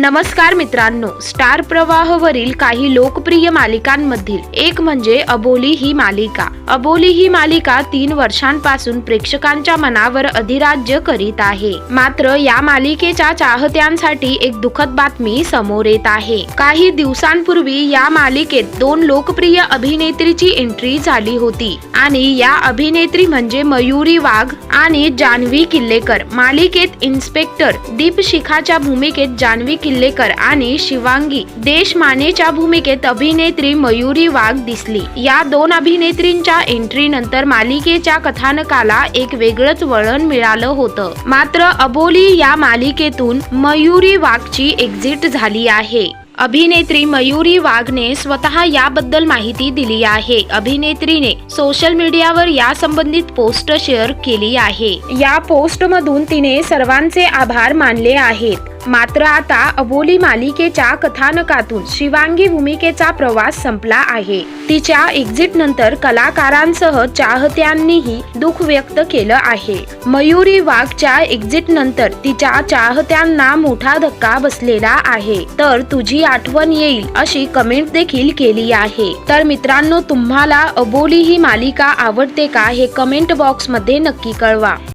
नमस्कार मित्रांनो स्टार प्रवाहवरील काही लोकप्रिय मालिकांमधील एक म्हणजे अबोली ही मालिका. अबोली ही मालिका तीन वर्षांपासून प्रेक्षकांच्या मनावर अधिराज्य करीत आहे. मात्र या मालिकेच्या चाहत्यांसाठी एक दुःखद बातमी समोर येत आहे. काही दिवसांपूर्वी या मालिकेत दोन लोकप्रिय अभिनेत्रीची एंट्री झाली होती आणि या अभिनेत्री म्हणजे मयुरी वाघ आणि जान्हवी किल्लेकर. मालिकेत इन्स्पेक्टर दीपशिखाच्या भूमिकेत जान्हवी किल्लेकर आणि शिवांगी देशमानेच्या भूमिकेत अभिनेत्री मयुरी वाघ दिसली. या दोन अभिनेत्रींच्या एंट्री नंतर मालिकेच्या कथानकाला एक वेगळंच वळण मिळालं होतं. मात्र अबोली या मालिकेतून मयुरी वाघची एक्झिट झाली आहे. अभिनेत्री मयुरी वाघने स्वतः याबद्दल माहिती दिली आहे. अभिनेत्रीने सोशल मीडियावर या संबंधित पोस्ट शेअर केली आहे. या पोस्ट मधून तिने सर्वांचे आभार मानले आहेत. मात्र आता अबोली मालिकेच्या कथानकातून शिवांगी भूमिकेचा प्रवास संपला आहे. तिच्या एक्झिट नंतर कलाकारांसह चाहत्यांनीही दुःख व्यक्त केलं आहे. मयुरी वाघच्या एक्झिट नंतर तिच्या चाहत्यांना मोठा धक्का बसलेला आहे. तर तुझी आठवण येईल अशी कमेंट देखील केली आहे. तर मित्रांनो तुम्हाला अबोली ही मालिका आवडते का हे कमेंट बॉक्समध्ये नक्की कळवा.